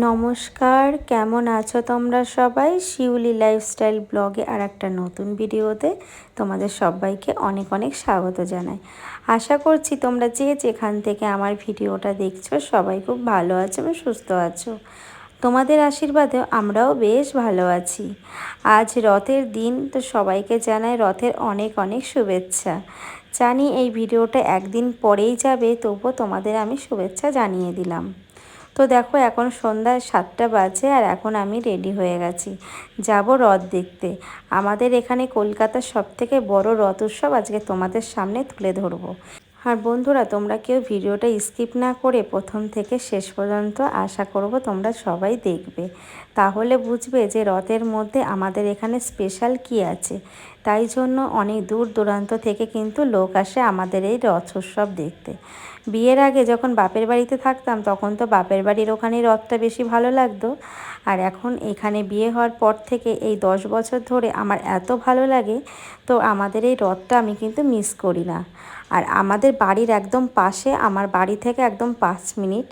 নমস্কার, কেমন আছো তোমরা সবাই? শিউলি লাইফস্টাইল ব্লগে আর একটা নতুন ভিডিওতে তোমাদের সবাইকে অনেক অনেক স্বাগত জানাই। আশা করছি তোমরা যে যেখান থেকে আমার ভিডিওটা দেখছ সবাই খুব ভালো আছো এবং সুস্থ আছো। তোমাদের আশীর্বাদে আমরাও বেশ ভালো আছি। আজ রথের দিন, তো সবাইকে জানাই রথের অনেক অনেক শুভেচ্ছা। জানি এই ভিডিওটা একদিন পরেই যাবে, তবুও তোমাদের আমি শুভেচ্ছা জানিয়ে দিলাম। তো দেখো এখন সন্ধ্যা সাতটা বাজে আর এখন আমি রেডি হয়ে গেছি। যাব রথ দেখতে। আমাদের এখানে কলকাতার সবথেকে বড় রথ উৎসব আজকে তোমাদের সামনে তুলে ধরবো। আর বন্ধুরা, তোমরা কেউ ভিডিওটা স্কিপ না করে প্রথম থেকে শেষ পর্যন্ত আশা করব তোমরা সবাই দেখবে। তাহলে বুঝবে যে রথের মধ্যে আমাদের এখানে স্পেশাল কি আছে। তাই জন্য অনেক দূর দূরান্ত থেকে কিন্তু লোক আসে আমাদের এই রথ উৎসব দেখতে। বিয়ের আগে যখন বাপের বাড়িতে থাকতাম, তখন তো বাপের বাড়ির ওখানে রথটা বেশি ভালো লাগতো। আর এখন এখানে বিয়ে হওয়ার পর থেকে এই দশ বছর ধরে আমার এত ভালো লাগে, তো আমাদের এই রথটা আমি কিন্তু মিস করি না। আর আমাদের বাড়ির একদম পাশে, আমার বাড়ি থেকে একদম পাঁচ মিনিট,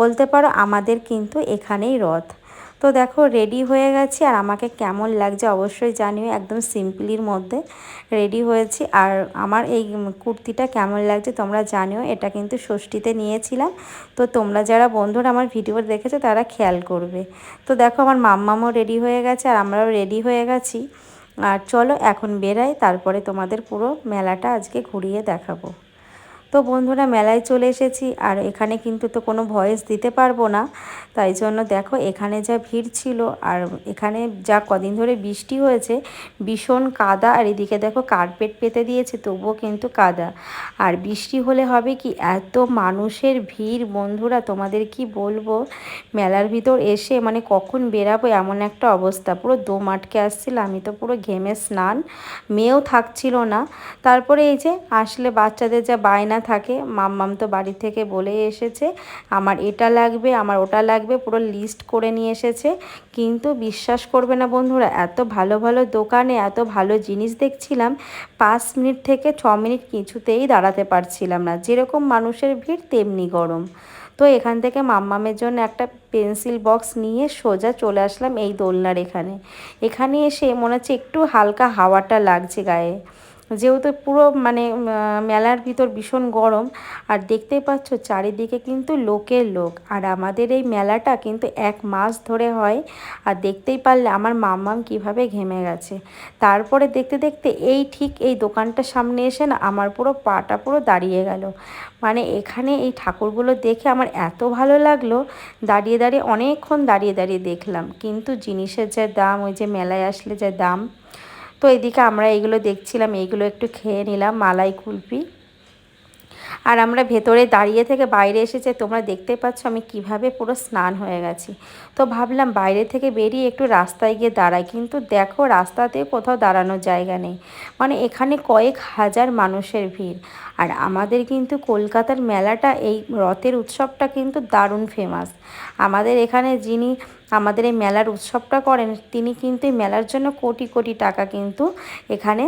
বলতে পারো আমাদের কিন্তু এখানেই রথ। তো দেখো রেডি হয়ে গেছি আর আমাকে কেমন লাগছে অবশ্যই জানিও, একদম সিম্পলির মধ্যে রেডি হয়েছি। আর আমার এই কুর্তিটা কেমন লাগছে তোমরা জানিও, এটা কিন্তু ষষ্ঠীতে নিয়েছিলাম। তো তোমরা যারা বন্ধুরা আমার ভিডিও দেখেছ তারা খেয়াল করবে। তো দেখো আমার মাম্মামও রেডি হয়ে গেছে আর আমরাও রেডি হয়ে গেছি। আর চলো এখন বেরাই, তারপরে তোমাদের পুরো মেলাটা আজকে ঘুরিয়ে দেখাবো। তো বন্ধুরা মেলায় চলে এসেছি, আর এখানে কিন্তু তো কোনো ভয়েস দিতে পারব না। তাই জন্য দেখো এখানে যা ভিড় ছিল, আর এখানে যা কদিন ধরে বৃষ্টি হয়েছে, ভীষণ কাদা, আর এদিকে দেখো কার্পেট পেতে দিয়েছে, তবুও কিন্তু কাদা। আর বৃষ্টি হলে হবে কি, এত মানুষের ভিড়, বন্ধুরা তোমাদের কি বলব? মেলার ভিতর এসে মানে কখন বেরাবো এমন একটা অবস্থা। পুরো দম আটকে আসছিল, আমি তো পুরো ঘেমে স্নান, মেয়েও থাকছিল না। তারপরে এই যে আসলে বাচ্চাদের যা বায়না থাকে। মাম্মাম তো বাড়ি থেকে বলে এসেছে, আমার এটা লাগবে, আমার ওটা লাগবে। পুরো লিস্ট করে নিয়ে এসেছে। কিন্তু বিশ্বাস করবে না বন্ধুরা, এত ভালো ভালো দোকানে এত ভালো জিনিস দেখছিলাম, পাঁচ মিনিট থেকে ছ মিনিট কিছুতেই দাঁড়াতে পারছিলাম না। যেরকম মানুষের ভিড়, তেমনি গরম। তো এখান থেকে মাম্মামের জন্য একটা পেন্সিল বক্স নিয়ে সোজা চলে আসলাম এই দোলনার এখানে। এখানে এসে মনে হচ্ছে একটু হালকা হাওয়াটা লাগছে গায়ে। যেহেতু পুরো মানে মেলার ভিতর ভীষণ গরম, আর দেখতেই পাচ্ছ চারিদিকে কিন্তু লোকের লোক। আর আমাদের এই মেলাটা কিন্তু এক মাস ধরে হয়, আর দেখতেই পারলে আমার মাম্মাম কীভাবে ঘেমে গেছে। তারপরে দেখতে দেখতে এই ঠিক এই দোকানটার সামনে এসে না আমার পুরো পাটা পুরো দাঁড়িয়ে গেল। মানে এখানে এই ঠাকুরগুলো দেখে আমার এত ভালো লাগল, দাঁড়িয়ে দাঁড়িয়ে অনেকক্ষণ দাঁড়িয়ে দাঁড়িয়ে দেখলাম। কিন্তু জিনিসের যা দাম, ওই যে মেলায় আসলে যা দাম তো এদিকে আমরা এইগুলো দেখছিলাম এইগুলো একটু খেয়ে নিলাম, মালাই কুলপি। আর আমরা ভেতরে দাঁড়িয়ে থেকে বাইরে এসেছে, তোমরা দেখতে পাচ্ছ আমি কীভাবে পুরো স্নান হয়ে গেছি। তো ভাবলাম বাইরে থেকে বেরিয়ে একটু রাস্তায় গিয়ে দাঁড়াই, কিন্তু দেখো রাস্তাতে কোথাও দাঁড়ানোর জায়গা নেই। মানে এখানে কয়েক হাজার মানুষের ভিড়। আর আমাদের কিন্তু কলকাতার মেলাটা, এই রথের উৎসবটা কিন্তু দারুণ ফেমাস আমাদের এখানে যিনি আমাদের এই মেলার উৎসবটা করেন, তিনি কিন্তু এই মেলার জন্য কোটি কোটি টাকা কিন্তু এখানে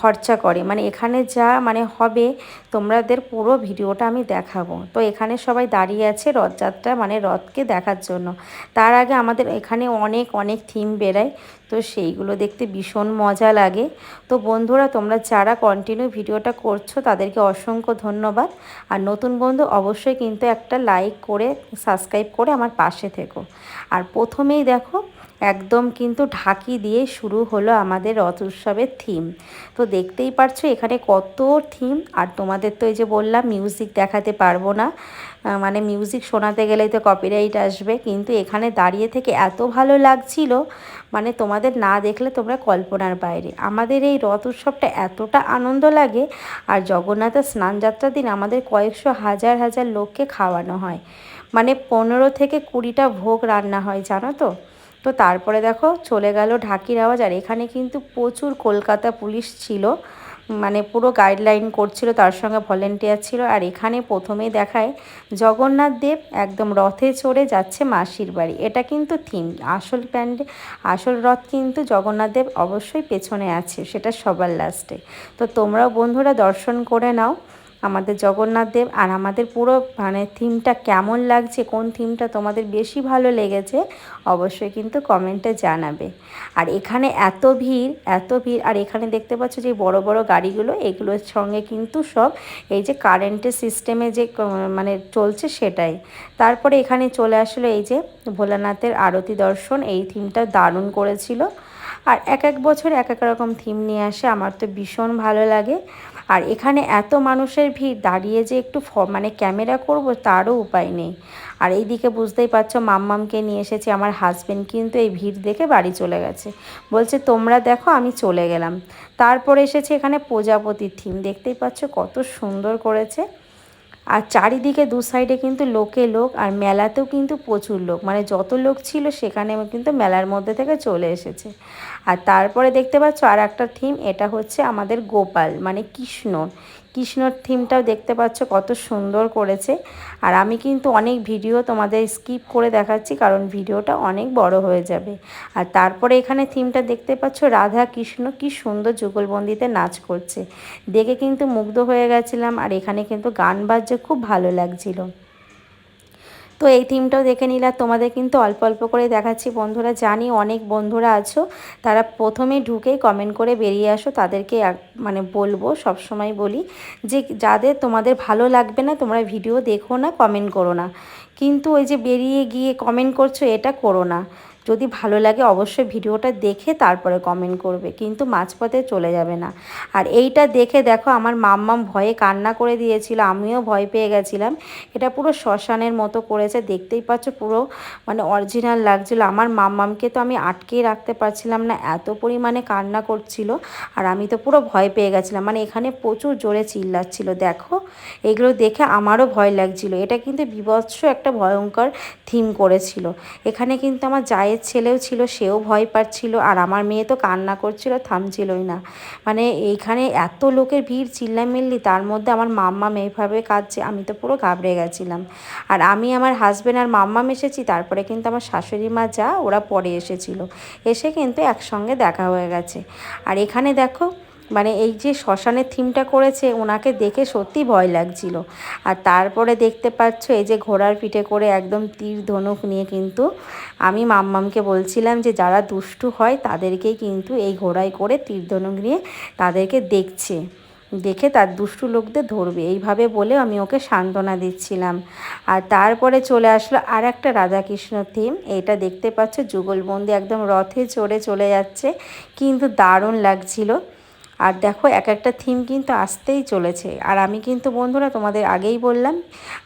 খরচা করে। মানে এখানে যা মানে হবে, তোমাদের পুরো ভিডিওটা আমি দেখাবো। তো এখানে সবাই দাঁড়িয়ে আছে রথযাত্রা মানে রথকে দেখার জন্য। তার আগে আমাদের এখানে অনেক অনেক থিম বেরায়, তো সেইগুলো দেখতে ভীষণ মজা লাগে। তো বন্ধুরা, তোমরা যারা কন্টিনিউ ভিডিওটা করছ, তাদেরকে অসংখ্য ধন্যবাদ। আর নতুন বন্ধু, অবশ্যই কিন্তু একটা লাইক করে সাবস্ক্রাইব করে আমার পাশে থেকো। আর প্রথমেই দেখো একদম কিন্তু ঢাকি দিয়ে শুরু হলো আমাদের রথ উৎসবের থিম তো দেখতেই পারছ এখানে কত থিম আর তোমাদের তো এই যে বললাম মিউজিক দেখাতে পারব না। মানে মিউজিক শোনাতে গেলেই তো কপিরাইট আসবে, কিন্তু এখানে দাঁড়িয়ে থেকে এত ভালো লাগছিল মানে তোমাদের না দেখলে তোমরা কল্পনার বাইরে। আমাদের এই রথ উৎসবটা এতটা আনন্দ লাগে, আর জগন্নাথের স্নানযাত্রার দিন আমাদের কয়েকশো হাজার হাজার লোককে খাওয়ানো হয়। মানে পনেরো থেকে কুড়িটা ভোগ রান্না হয়, জানো তো? তো তারপরে দেখো চলে গেল ঢাকির আওয়াজ। আর এখানে কিন্তু প্রচুর কলকাতা পুলিশ ছিল। মানে পুরো গাইডলাইন করছিল, তার সঙ্গে ভলেন্টিয়ার ছিল। আর এখানে প্রথমেই দেখায় জগন্নাথ দেব একদম রথে চড়ে যাচ্ছে মাসির বাড়ি। এটা কিন্তু থিম আসল প্যান্ডে, আসল রথ কিন্তু জগন্নাথ দেব অবশ্যই পেছনে আছে, সেটা সবার লাস্টে তো তোমরাও বন্ধুরা দর্শন করে নাও। আমাদের জগন্নাথ দেব আর আমাদের পুরো মানে থিমটা কেমন লাগছে, কোন থিমটা তোমাদের বেশি ভালো লেগেছে, অবশ্যই কিন্তু কমেন্টে জানাবে। আর এখানে এত ভিড় এত ভিড়, আর এখানে দেখতে পাচ্ছ যে বড় বড় গাড়িগুলো, এগুলোর সঙ্গে কিন্তু সব এই যে কারেন্টের সিস্টেমে যে মানে চলছে সেটাই। তারপরে এখানে চলে আসলো এই যে ভোলানাথের আরতি দর্শন, এই থিমটা দারুণ করেছিল। আর এক এক বছর এক এক রকম থিম নিয়ে আসে, আমার তো ভীষণ ভালো লাগে। আর এখানে এত মানুষের ভিড়, দাঁড়িয়ে যে একটু মানে ক্যামেরা করব তারও উপায় নেই। আর এইদিকে বুঝতেই পারছ মাম্মামকে নিয়ে এসেছি, আমার হাজব্যান্ড কিন্তু এই ভিড় দেখে বাড়ি চলে গেছে। বলছে, তোমরা দেখো, আমি চলে গেলাম। তারপর এসেছে এখানে প্রজাপতির থিম দেখতেই পাচ্ছ কত সুন্দর করেছে। আর চারিদিকে দু সাইডে কিন্তু লোকে লোক আর মেলাতেও কিন্তু প্রচুর লোক। মানে যত লোক ছিল সেখানে কিন্তু মেলার মধ্যে থেকে চলে এসেছে। আর তারপরে দেখতে পাচ্ছ আর একটা থিম এটা হচ্ছে আমাদের গোপাল মানে কৃষ্ণ। কৃষ্ণর থিমটাও দেখতে পাচ্ছ, কত সুন্দর করেছে। আর আমি কিন্তু অনেক ভিডিও তোমাদের স্কিপ করে দেখাচ্ছি, কারণ ভিডিওটা অনেক বড় হয়ে যাবে। আর তারপরে এখানে থিমটা দেখতে পাচ্ছ, রাধা কৃষ্ণ কি সুন্দর যুগলবন্দিতে নাচ করছে। দেখে কিন্তু মুগ্ধ হয়ে গেছিলাম, আর এখানে কিন্তু গান বাজছে, খুব ভালো লাগছিল। তো এই থিমটাও দেখে নিলাম তোমাদের কিন্তু অল্প অল্প করে দেখাচ্ছি। বন্ধুরা জানি অনেক বন্ধুরা আছো, তারা প্রথমে ঢুকেই কমেন্ট করে বেরিয়ে আসো, তাদেরকে মানে বলব সব সময় বলি যে যাদের তোমাদের ভালো লাগবে না, তোমরা ভিডিও দেখো না কমেন্ট করো না। কিন্তু ওই যে বেরিয়ে গিয়ে কমেন্ট করছ, এটা করো না। যদি ভালো লাগে অবশ্যই ভিডিওটা দেখে তারপরে কমেন্ট করবে, কিন্তু মাঝপথে চলে যাবে না। আর এইটা দেখে দেখো আমার মাম্মাম ভয়ে কান্না করে দিয়েছিল, আমিও ভয় পেয়ে গেছিলাম। এটা পুরো শ্মশানের মতো করেছে, দেখতেই পাচ্ছ পুরো মানে অরিজিনাল লাগছিল। আমার মাম্মামকে তো আমি আটকেই রাখতে পারছিলাম না, এত পরিমাণে কান্না করছিল আর আমি তো পুরো ভয় পেয়ে গেছিলাম। মানে এখানে প্রচুর জোরে চিল্লাচ্ছিল, দেখো। এগুলো দেখে আমারও ভয় লাগছিল। এটা কিন্তু বিভৎস একটা ভয়ঙ্কর থিম করেছিল। এখানে কিন্তু আমার জায়ের ভাইয়ের ছেলেও ছিল, সেও ভয় পাচ্ছিল, আর আমার মেয়ে তো কান্না করছিল, থামছিলই না। মানে এইখানে এত লোকের ভিড় চিল্লামিল্লি, তার মধ্যে আমার মাম্মা এইভাবে কাঁদছে, আমি তো পুরো ঘাবড়ে গেছিলাম। আর আমি আমার হাজব্যান্ড আর মাম্মা এসেছি, তারপরে কিন্তু আমার শাশুড়ি মা যা, ওরা পরে এসেছিল। এসে কিন্তু একসঙ্গে দেখা হয়ে গেছে। আর এখানে দেখো মানে এই যে শ্মশানের থিমটা করেছে, ওনাকে দেখে সত্যি ভয় লাগছিল। আর তারপরে দেখতে পাচ্ছ, এই যে ঘোড়ার পিঠে করে একদম তীর ধনুক নিয়ে কিন্তু আমি মাম্মামকে বলছিলাম যে, যারা দুষ্টু হয় তাদেরকেই কিন্তু এই ঘোড়ায় করে তীর ধনুক নিয়ে তাদেরকে দেখছে। দেখে তার দুষ্টু লোকদের ধরবে। এইভাবে বলে আমি ওকে সান্ত্বনা দিচ্ছিলাম। আর তারপরে চলে আসলো আর একটা রাধাকৃষ্ণ থিম। এটা দেখতে পাচ্ছ, যুগলবন্দি একদম রথে চড়ে চলে যাচ্ছে। কিন্তু দারুণ লাগছিল। আর দেখো এক একটা থিম কিন্তু আসতেই চলেছে। আর আমি কিন্তু বন্ধুরা তোমাদের আগেই বললাম,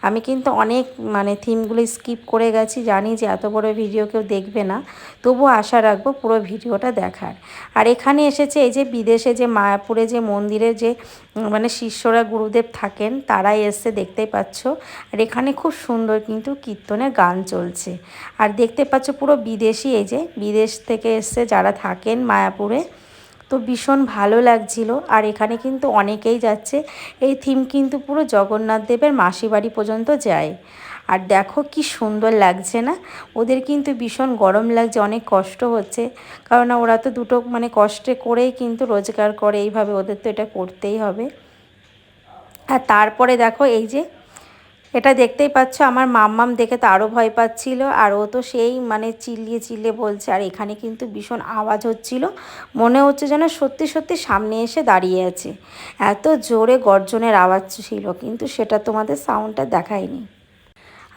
আমি কিন্তু অনেক মানে থিমগুলো স্কিপ করে গেছি, জানি যে এত বড় ভিডিও কেউ দেখবে না, তবুও আশা রাখব পুরো ভিডিওটা দেখার। আর এখানে এসেছে এই যে বিদেশে যে মায়াপুরে যে মন্দিরে যে মানে শিষ্যরা গুরুদেব থাকেন, তারাই এসছে, দেখতেই পাচ্ছ। আর এখানে খুব সুন্দর কিন্তু কীর্তনের গান চলছে। আর দেখতে পাচ্ছ পুরো বিদেশি এই যে, বিদেশ থেকে এসছে যারা থাকেন মায়াপুরে। তো ভীষণ ভালো লাগছিল। আর এখানে কিন্তু অনেকেই যাচ্ছে। এই থিম কিন্তু পুরো জগন্নাথ দেবের মাসি বাড়ি পর্যন্ত যায়। আর দেখো কি সুন্দর লাগছে না? ওদের কিন্তু ভীষণ গরম লাগছে, অনেক কষ্ট হচ্ছে। কারণ ওরা তো দুটো মানে কষ্টে করেই কিন্তু রোজগার করে, এইভাবে ওদের তো এটা করতেই হবে। আর তারপরে দেখো এই যে এটা দেখতেই পাচ্ছ, আমার মাম্মাম দেখে তো আরও ভয় পাচ্ছিল, আর ও তো সেই মানে চিল্লিয়ে চিল্লিয়ে বলছে, আর এখানে কিন্তু ভীষণ আওয়াজ হচ্ছিল, মনে হচ্ছে যেন সত্যি সত্যি সামনে এসে দাঁড়িয়ে আছে। এত জোরে গর্জনের আওয়াজ ছিল, কিন্তু সেটা তোমাদের সাউন্ডটা দেখায়নি।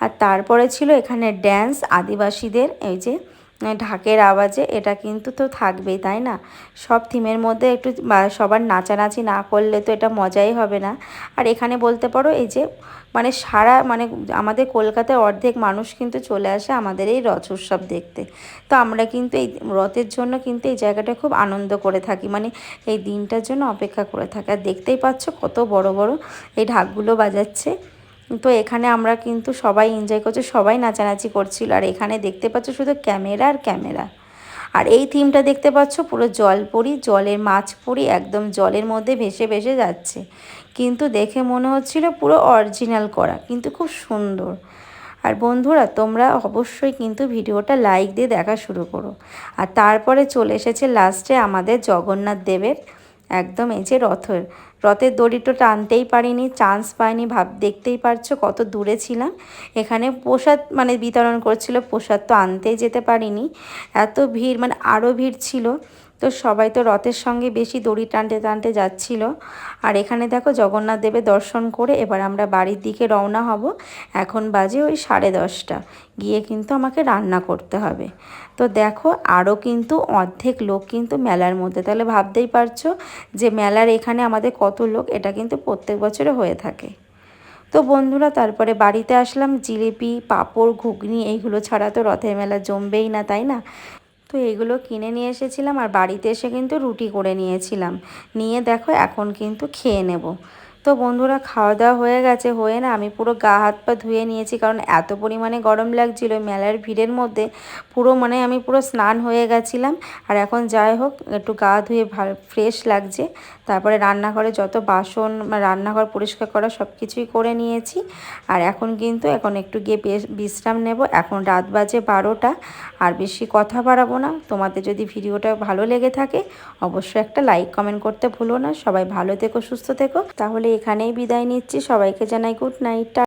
আর তারপরে ছিল এখানে ড্যান্স আদিবাসীদের, এই যে ঢাকের আওয়াজে এটা কিন্তু তো থাকবেই, তাই না? সব থিমের মধ্যে একটু সবার নাচানাচি না করলে তো এটা মজাই হবে না। আর এখানে বলতে পারো এই যে মানে সারা মানে আমাদের কলকাতায় অর্ধেক মানুষ কিন্তু চলে আসে আমাদের এই রথ উৎসব দেখতে। তো আমরা কিন্তু এই রথের জন্য কিন্তু এই জায়গাটা খুব আনন্দ করে থাকি। মানে এই দিনটার জন্য অপেক্ষা করে থাকি। আর দেখতেই পাচ্ছ কত বড় বড় এই ঢাকগুলো বাজাচ্ছে। তো এখানে আমরা কিন্তু সবাই এনজয় করছি, সবাই নাচানাচি করছিল। আর এখানে দেখতে পাচ্ছ শুধু ক্যামেরা আর ক্যামেরা। আর এই থিমটা দেখতে পাচ্ছ পুরো জল পরি, জলের মাছ পরি, একদম জলের মধ্যে ভেসে ভেসে যাচ্ছে। কিন্তু দেখে মনে হচ্ছিল পুরো অরিজিনাল করা, কিন্তু খুব সুন্দর। আর বন্ধুরা, তোমরা অবশ্যই কিন্তু ভিডিওটা লাইক দিয়ে দেখা শুরু করো। আর তারপরে চলে এসেছে লাস্টে আমাদের জগন্নাথ দেবের, একদম এই যে রথের রথের দড়িটা টানতেই পারিনি চান্স পাইনি, ভাব, দেখতেই পারছ কত দূরে ছিলাম। এখানে প্রসাদ মানে বিতরণ করছিল, প্রসাদ তো আনতেই যেতে পারিনি। এত ভিড় মানে আরও ভিড় ছিল। তো সবাই তো রথের সঙ্গে বেশি দড়ি টানতে টানতে যাচ্ছিল। আর এখানে দেখো জগন্নাথ দেবের দর্শন করে এবার আমরা বাড়ির দিকে রওনা হব। এখন বাজে ওই সাড়ে দশটা। গিয়ে কিন্তু আমাকে রান্না করতে হবে। তো দেখো আরও কিন্তু অর্ধেক লোক কিন্তু মেলার মধ্যে। তাহলে ভাবতেই পারছ যে মেলার এখানে আমাদের কত লোক? এটা কিন্তু প্রত্যেক বছরে হয়ে থাকে। তো বন্ধুরা, তারপরে বাড়িতে আসলাম। জিলিপি, পাঁপড়, ঘুগনি, এইগুলো ছাড়া তো রথের মেলা জমবেই না, তাই না? তো এগুলো কিনে নিয়ে এসেছিলাম আর বাড়িতে এসে কিন্তু রুটি করে নিয়েছিলাম। নিয়ে দেখো এখন কিন্তু খেয়ে নেব। তো বন্ধুরা খাওয়া দাওয়া হয়ে গেছে, হয়ে না আমি পুরো গা হাত পা ধুয়ে নিয়েছি, কারণ এত পরিমাণে গরম লাগছিল মেলার ভিড়ের মধ্যে, পুরো মানে আমি পুরো স্নান হয়ে গেছিলাম। আর এখন যাই হোক, একটু গা ধুয়ে ভালো ফ্রেশ লাগছে। তারপরে রান্নাঘরে যত বাসন, রান্নাঘর পরিষ্কার করা সব কিছুই করে নিয়েছি। আর এখন কিন্তু এখন একটু গিয়ে বিশ্রাম নেব। এখন রাত বাজে বারোটা, আর বেশি কথা বাড়াবো না। তোমাদের যদি ভিডিওটা ভালো লেগে থাকে, অবশ্যই একটা লাইক কমেন্ট করতে ভুলো না। সবাই ভালো থেকো, সুস্থ থেকো। তাহলে এখানেই বিদায় নিচ্ছি। সবাইকে জানাই গুড নাইট